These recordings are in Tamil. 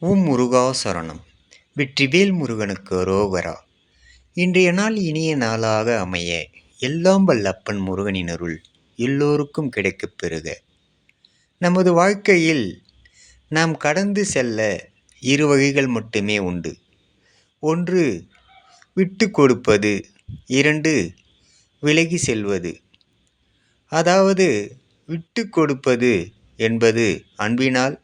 ஓம் முருகா சரணம். வெற்றிவேல் முருகனுக்கு ரோகரா. இன்றைய நாள் இனிய நாளாக அமைய எல்லாம் வல்லப்பன் முருகனின் அருள் எல்லோருக்கும் கிடைக்கப் பெறுக. நமது வாழ்க்கையில் நாம் கடந்து செல்ல இரு வகைகள் மட்டுமே உண்டு. ஒன்று விட்டு கொடுப்பது. இரண்டு விலகி செல்வது. அதாவது விட்டு கொடுப்பது என்பது அன்பினால்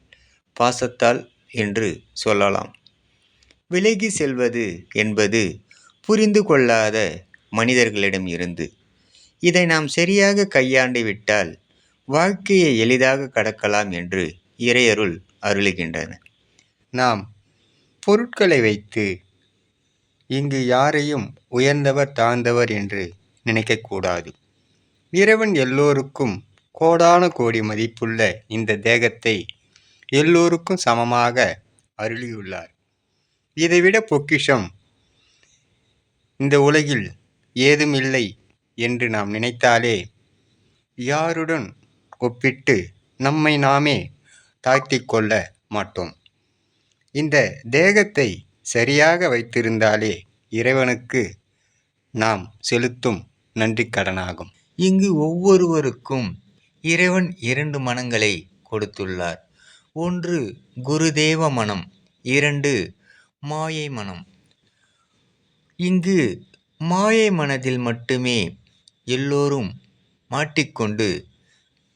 பாசத்தால் என்று சொல்லலாம். விலகி செல்வது என்பது புரிந்து கொள்ளாத மனிதர்களிடம் இருந்து. இதை நாம் சரியாக கையாண்டு விட்டால் வாழ்க்கையை எளிதாக கடக்கலாம் என்று இறையருள் அருளுகின்றன. நாம் பொருட்களை வைத்து இங்கு யாரையும் உயர்ந்தவர் தாழ்ந்தவர் என்று நினைக்கக்கூடாது. இறைவன் எல்லோருக்கும் கோடான கோடி மதிப்புள்ள இந்த தேகத்தை எல்லோருக்கும் சமமாக அருளியுள்ளார். இதைவிட பொக்கிஷம் இந்த உலகில் ஏதுமில்லை என்று நாம் நினைத்தாலே யாருடன் ஒப்பிட்டு நம்மை நாமே தாழ்த்திக் கொள்ள மாட்டோம். இந்த தேகத்தை சரியாக வைத்திருந்தாலே இறைவனுக்கு நாம் செலுத்தும் நன்றி கடனாகும் இங்கு ஒவ்வொருவருக்கும் இறைவன் இரண்டு மனங்களை கொடுத்துள்ளார். ஒன்று குருதேவ மனம் இரண்டு மாயை மனம். இங்கு மாயை மனதில் மட்டுமே எல்லோரும் மாட்டிக்கொண்டு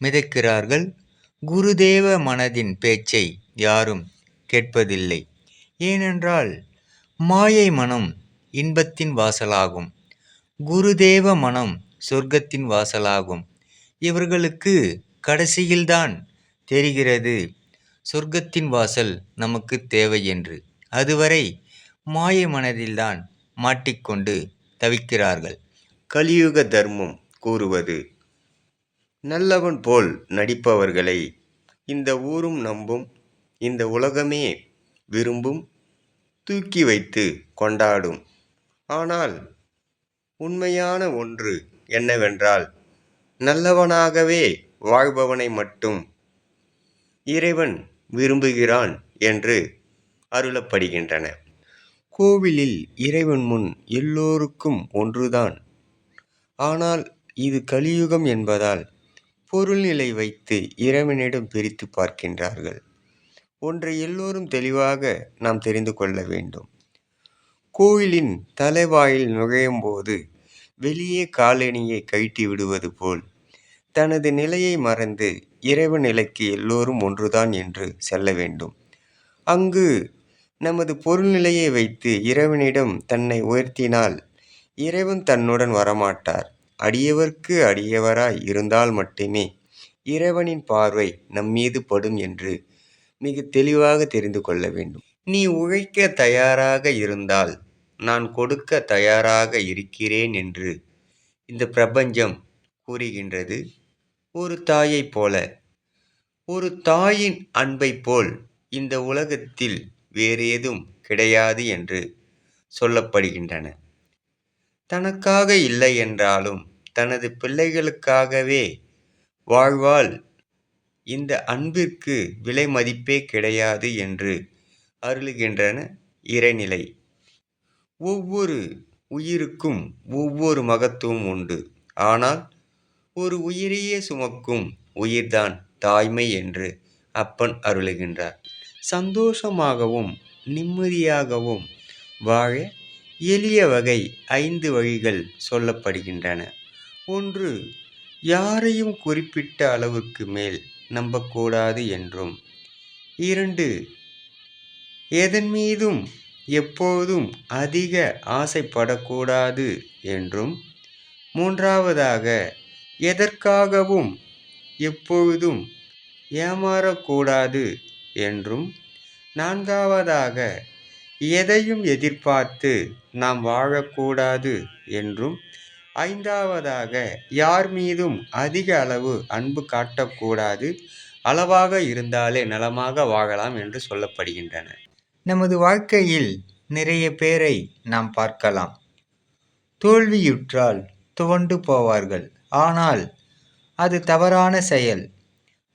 மிதக்கிறார்கள். குருதேவ மனதின் பேச்சை யாரும் கேட்பதில்லை. ஏனென்றால் மாயை மனம் இன்பத்தின் வாசலாகும். குருதேவ மனம் சொர்க்கத்தின் வாசலாகும். இவர்களுக்கு கடைசியில்தான் தெரிகிறது. சொர்க்கத்தின் வாசல் நமக்கு தேவை என்று. அதுவரை மாய மனதில்தான் மாட்டிக்கொண்டு தவிக்கிறார்கள். கலியுக தர்மம் கூறுவது நல்லவன் போல் நடிப்பவர்களை இந்த ஊரும் நம்பும் இந்த உலகமே விரும்பும் தூக்கி வைத்து கொண்டாடும். ஆனால் உண்மையான ஒன்று என்னவென்றால் நல்லவனாகவே வாழ்பவனை மட்டும் இறைவன் விரும்புகிறான் என்று அருளப்படுகின்றன. கோவிலில் இறைவன் முன் எல்லோருக்கும் ஒன்றுதான். ஆனால் இது கலியுகம் என்பதால் பொருள்நிலை வைத்து இறைவனிடம் பிரித்து பார்க்கின்றார்கள். ஒன்றை எல்லோரும் தெளிவாக நாம் தெரிந்து கொள்ள வேண்டும். கோயிலின் தலைவாயில் நுழையும் போது வெளியே காலணியை கழட்டி விடுவது போல். தனது நிலையை மறந்து இறைவன் நிலைக்கு எல்லோரும் ஒன்றுதான் என்று செல்ல வேண்டும். அங்கு நமது பொருள்நிலையை வைத்து இறைவனிடம் தன்னை உயர்த்தினால் இறைவன் தன்னுடன் வரமாட்டார். அடியவர்க்கு அடியவராய் இருந்தால் மட்டுமே இறைவனின் பார்வை நம்மீது படும் என்று மிக தெளிவாக தெரிந்து கொள்ள வேண்டும். நீ உழைக்க தயாராக இருந்தால் நான் கொடுக்க தயாராக இருக்கிறேன் என்று இந்த பிரபஞ்சம் கூறுகின்றது. ஒரு தாயைப் போல ஒரு தாயின் அன்பை போல் இந்த உலகத்தில் வேறேதும் கிடையாது என்று சொல்லப்படுகின்றன. தனக்காக இல்லை என்றாலும் தனது பிள்ளைகளுக்காகவே வாழ்வால் இந்த அன்பிற்கு விலை மதிப்பே கிடையாது என்று அருளுகின்றன இறைநிலை. ஒவ்வொரு உயிருக்கும் ஒவ்வொரு மகத்துவம் உண்டு. ஆனால் ஒரு உயிரையே சுமக்கும் உயிர்தான் தாய்மை என்று அப்பன் அருளுகின்றார். சந்தோஷமாகவும் நிம்மதியாகவும் வாழ எளிய வகை ஐந்து வழிகள் சொல்லப்படுகின்றன. ஒன்று யாரையும் குறிப்பிட்ட அளவுக்கு மேல் நம்பக்கூடாது என்றும். இரண்டு எதன் மீதும் எப்போதும் அதிக ஆசைப்படக்கூடாது என்றும் மூன்றாவதாக எதற்காகவும் எப்பொழுதும் ஏமாறக்கூடாது என்றும் நான்காவதாக எதையும் எதிர்பார்த்து நாம் வாழக்கூடாது என்றும் ஐந்தாவதாக யார் மீதும் அதிக அளவு அன்பு காட்டக்கூடாது அளவாக இருந்தாலே நலமாக வாழலாம் என்று சொல்லப்படுகின்றன. நமது வாழ்க்கையில் நிறைய பேரை நாம் பார்க்கலாம். தோல்வியுற்றால் துவண்டு போவார்கள். ஆனால் அது தவறான செயல்.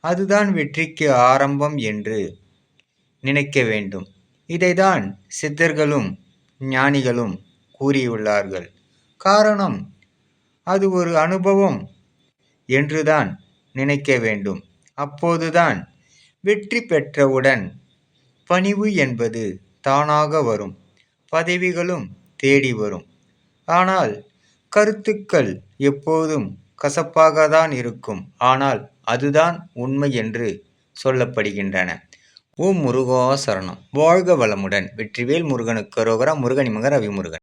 அதுதான் வெற்றிக்கு ஆரம்பம் என்று நினைக்க வேண்டும். இதைதான் சித்தர்களும் ஞானிகளும் கூறியுள்ளார்கள். காரணம் அது ஒரு அனுபவம் என்றுதான் நினைக்க வேண்டும். அப்போதுதான் வெற்றி பெற்றவுடன் பணிவு என்பது தானாக வரும். பதவிகளும் தேடி வரும். ஆனால் கருத்துக்கள் எப்போதும் கசப்பாக தான் இருக்கும். ஆனால் அதுதான் உண்மை என்று சொல்லப்படுகின்றன. ஓம் முருகா சரணம். வாழ்க வளமுடன். வெற்றிவேல் முருகனுக்கு ரோகரா முருகனி மகர் ரவிமுருகன்.